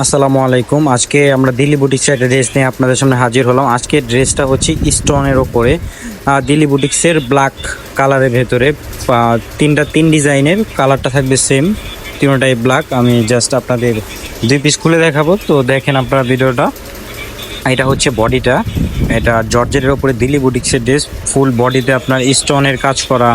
আসসালামু আলাইকুম। আজকে আমরা দিল্লি বুটিক্সের একটা ড্রেস নিয়ে আপনাদের সামনে হাজির হলাম। আজকের ড্রেসটা হচ্ছে স্টোনের ওপরে দিল্লি বুটিক্সের ব্ল্যাক কালারের ভেতরে। তিনটা, তিন ডিজাইনের কালারটা থাকবে সেম তিনটাই ব্ল্যাক আমি জাস্ট আপনাদের দুই পিস খুলে দেখাবো। তো দেখেন আপনারা ভিডিওটা। এটা হচ্ছে বডিটা এটা জর্জেটের ওপরে দিল্লি বুটিক্সের ড্রেস ফুল বডিতে আপনার স্টোনের কাজ করা।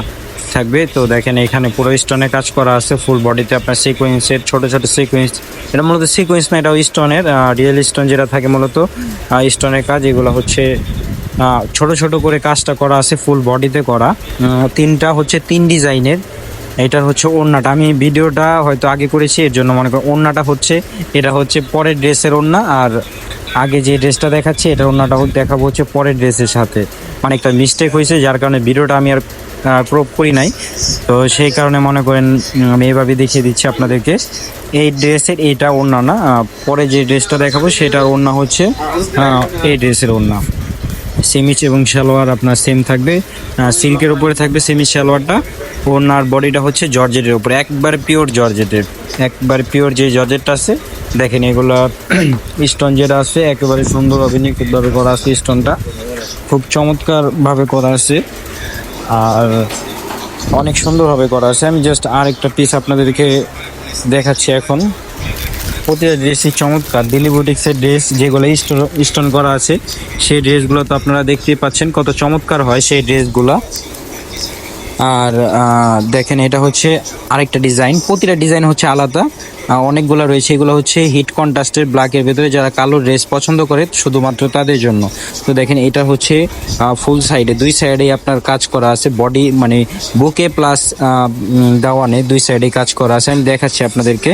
থাকবে। তো দেখেন, এখানে পুরো স্টোনের কাজ করা আছে ফুল বডিতে আপনার সিকোয়েন্সের ছোট ছোট সিকোয়েন্স এটা মূলত সিকোয়েন্স না, এটাও স্টোনের রিয়েল স্টোন যেটা থাকে মূলত। স্টোনের কাজ, এগুলো হচ্ছে ছোট ছোট করে কাজটা করা আছে ফুল বডিতে করা। তিনটা হচ্ছে তিন ডিজাইনের এটা হচ্ছে ওড়নাটা। আমি ভিডিওটা হয়তো আগে করেছি, এর জন্য মনে করি ওড়নাটা হচ্ছে, এটা হচ্ছে পরের ড্রেসের ওড়না, আর আগে যে ড্রেসটা দেখাচ্ছি এটা ওড়নাটা দেখাবো হচ্ছে পরের ড্রেসের সাথে। মানে একটা মিস্টেক হয়েছে, যার কারণে ভিডিওটা আমি আর প্রুভ করি নাই। তো সেই কারণে মনে করেন, আমি এভাবে দেখিয়ে দিচ্ছি আপনাদেরকে। এই ড্রেসের এইটা ওড়না না পরে যে ড্রেসটা দেখাবো সেটার ওড়না হচ্ছে এই ড্রেসের ওড়না। সেমিচ এবং সালোয়ার আপনার সেম থাকবে সিল্কের উপরে থাকবে সেমি সালোয়ারটা। ওনার বডিটা হচ্ছে জর্জেটের উপরে, একবার পিওর জর্জেটের, একবার পিওর যে জর্জেটটা আছে, দেখেন এগুলো স্টোন যেটা আছে, একেবারে সুন্দরভাবে নিখুঁতভাবে করা আছে স্টোনটা খুব চমৎকারভাবে করা আছে। আর অনেক সুন্দরভাবে করা আছে। আমি জাস্ট আর একটা পিস আপনাদেরকে দেখাচ্ছি এখন। প্রতিটা ড্রেসই চমৎকার। দিল্লি বুটিক্সের ড্রেস যেগুলো স্টোন করা আছে, সেই ড্রেসগুলো তো আপনারা দেখতেই পাচ্ছেন কত চমৎকার হয় সেই ড্রেসগুলো আর দেখেন এটা হচ্ছে আরেকটা ডিজাইন। প্রতিটা ডিজাইন হচ্ছে আলাদা। অনেকগুলো রয়েছে। এগুলো হচ্ছে হিট কন্ট্রাস্টের ব্ল্যাকের ভেতরে যারা কালো ড্রেস পছন্দ করে, শুধুমাত্র তাদের জন্য। তো দেখেন, এটা হচ্ছে ফুল সাইডে দুই সাইডেই আপনার কাজ করা আছে। বডি মানে বুকে প্লাস দাওয়ানে দুই সাইডে কাজ করা আছে। আমি দেখাচ্ছি আপনাদেরকে।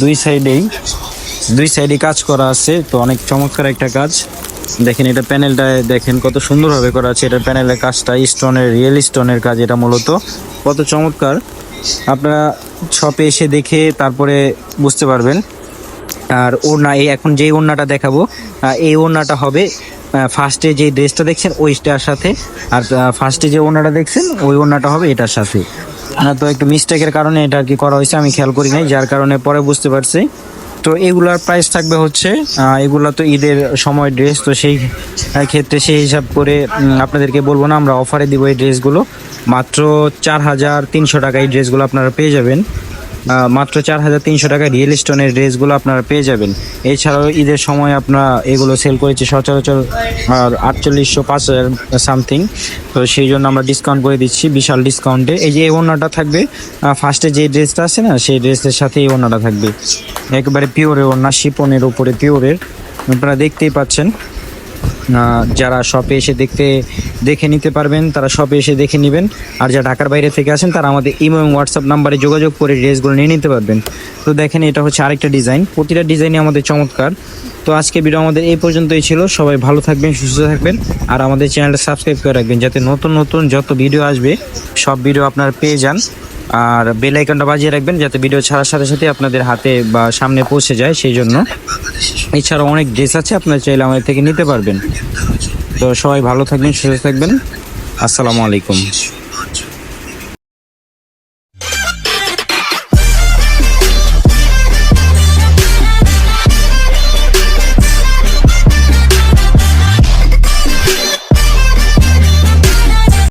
দুই সাইডেই দুই সাইডে কাজ করা আছে। তো অনেক চমৎকার একটা কাজ। দেখেন, এটা প্যানেলটা দেখেন কত সুন্দরভাবে করা আছে। এটা প্যানেলের কাজটা স্টোনের, রিয়েল স্টোনের কাজ এটা মূলত। কত চমৎকার। আপনারা শপে এসে দেখে তারপরে বুঝতে পারবেন। আর ওড়না, এই এখন যেই ওড়নাটা দেখাবো এই ওড়নাটা হবে ফার্স্টে যে ড্রেসটা দেখছেন, ওইটার সাথে। আর ফার্স্টে যে ওড়নাটা দেখছেন, ওই ওড়নাটা হবে এটার সাথে। তো একটু মিস্টেকের কারণে এটা আর কি করা হয়েছে, আমি খেয়াল করি নাই, যার কারণে পরে বুঝতে পারছি। তো এগুলার প্রাইস থাকবে হচ্ছে এগুলা তো ঈদের সময় ড্রেস তো সেই ক্ষেত্রে সেই হিসাব করে আপনাদেরকে বলব না, আমরা অফারে দিব এই ড্রেসগুলো মাত্র চার হাজার তিনশো টাকা এই ড্রেসগুলো আপনারা পেয়ে যাবেন। মাত্র চার হাজার তিনশো টাকা রিয়েল স্টোনের ড্রেসগুলো আপনারা পেয়ে যাবেন। এছাড়াও ঈদের সময় আপনারা এগুলো সেল করেছি সচরাচর, আর আটচল্লিশশো, পাঁচ হাজার সামথিং তো সেই জন্য আমরা ডিসকাউন্ট করে দিচ্ছি, বিশাল ডিসকাউন্টে এই যে এই ওড়নাটা থাকবে ফার্স্টে যে ড্রেসটা আছে না, সেই ড্রেসের সাথে এই ওড়নাটা থাকবে। একেবারে পিওরের ওড়না শিপনের ওপরে পিওরের আপনারা দেখতেই পাচ্ছেন। যারা শপে এসে দেখতে, দেখে নিতে পারবেন, তারা শপে এসে দেখে নেবেন। আর যারা ঢাকার বাইরে থেকে আসেন, তারা আমাদের ইমো এবং হোয়াটসঅ্যাপ নাম্বারে যোগাযোগ করে ড্রেসগুলো নিয়ে নিতে পারবেন। তো দেখেন, এটা হচ্ছে আরেকটা ডিজাইন প্রতিটা ডিজাইনই আমাদের চমৎকার। তো আজকে ভিডিও আমাদের এই পর্যন্তই ছিল। সবাই ভালো থাকবেন, সুস্থ থাকবেন। আর আমাদের চ্যানেলটা সাবস্ক্রাইব করে রাখবেন, যাতে নতুন নতুন যত ভিডিও আসবে, সব ভিডিও আপনারা পেয়ে যান। আর বেল আইকনটা বাজিয়ে রাখবেন, যাতে ভিডিও ছাড়ার সাথে সাথে আপনাদের হাতে বা সামনে পৌঁছে যায়, সেই জন্য। এছাড়াও অনেক ড্রেস আছে, আপনার চাইলে আমাদের থেকে নিতে পারবেন। তো সবাই ভালো থাকবেন, সুস্থ থাকবেন। আসসালামু আলাইকুম।